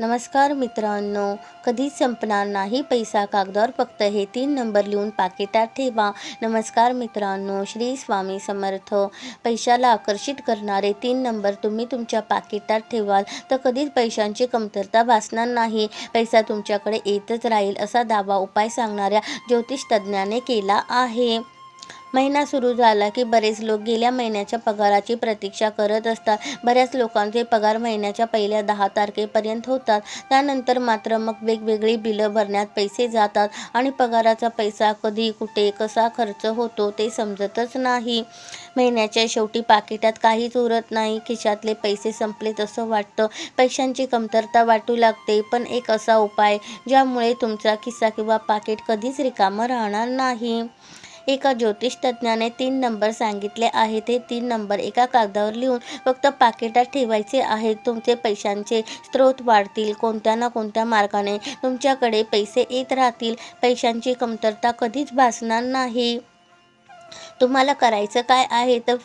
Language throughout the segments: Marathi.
नमस्कार मित्रांनो कधीच संपणार नाही पैसा कागदावर फक्त हे तीन नंबर लिहून पाकिटात ठेवा. नमस्कार मित्रांनो श्री स्वामी समर्थ. पैशाला आकर्षित करणारे तीन नंबर तुम्ही तुमच्या पाकिटात ठेवाल तर कधीच पैशांची कमतरता भासणार नाही. पैसा तुमच्याकडे येतच राहील असा दावा उपाय सांगणाऱ्या ज्योतिष तज्ज्ञाने केला आहे. महिना सुरू झाला की बरेच लोक गेल्या महिन्याच्या पगाराची प्रतीक्षा करत असतात. बऱ्याच लोकांचे पगार महिन्याच्या पहिल्या दहा तारखेपर्यंत होतात. त्यानंतर मात्र मग वेगवेगळी बिलं भरण्यात पैसे जातात आणि पगाराचा पैसा कधी कुठे कसा खर्च होतो ते समजतच नाही. महिन्याच्या शेवटी पाकिटात काहीच उरत नाही. खिशातले पैसे संपले तसं वाटतं. पैशांची कमतरता वाटू लागते. पण एक असा उपाय ज्यामुळे तुमचा खिस्सा किंवा पाकिट कधीच रिकामं राहणार नाही. एका ज्योतिष तज्ज्ञाने तीन नंबर सांगितले आहेत. ते तीन नंबर एका कागदावर लिहून फक्त पाकिटात ठेवायचे आहेत. तुमचे पैशांचे स्रोत वाढतील. कोणत्या ना कोणत्या मार्गाने तुमच्याकडे पैसे येत राहतील. पैशांची कमतरता कधीच भासणार नाही. तुम्हाला करायचं काय आहे तर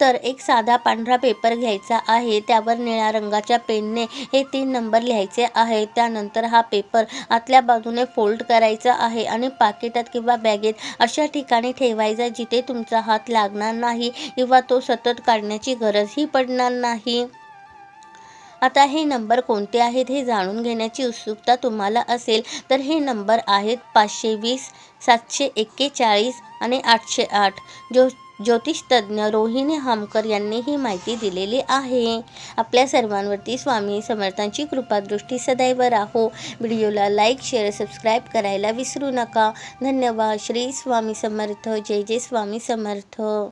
तर एक साधा पांढरा पेपर घ्यायचा आहे. त्यावर निळ्या रंगाच्या पेनने हे तीन नंबर लिहायचे आहे. त्यानंतर हा पेपर आतल्या बाजूने फोल्ड करायचा आहे आणि पाकिटात किंवा बॅगेत अशा ठिकाणी ठेवायचा जिथे तुमचा हात लागणार नाही किंवा तो सतत काढण्याची गरजही पडणार नाही. आता हे नंबर कोणते आहेत हे जाणून घेण्याची उत्सुकता तुम्हाला असेल तर हे नंबर आहेत पाचशे वीस सातशे एक्केचाळीस आणि आठशे आठ. जो ज्योतिषतज्ञ रोहिणी हामकर यांनी ही माहिती दिलेली आहे. आपल्या सर्वांवरती स्वामी समर्थांची कृपादृष्टी सदैव राहो. व्हिडिओला लाईक शेअर सबस्क्राईब करायला विसरू नका. धन्यवाद. श्री स्वामी समर्थ. जय जय स्वामी समर्थ.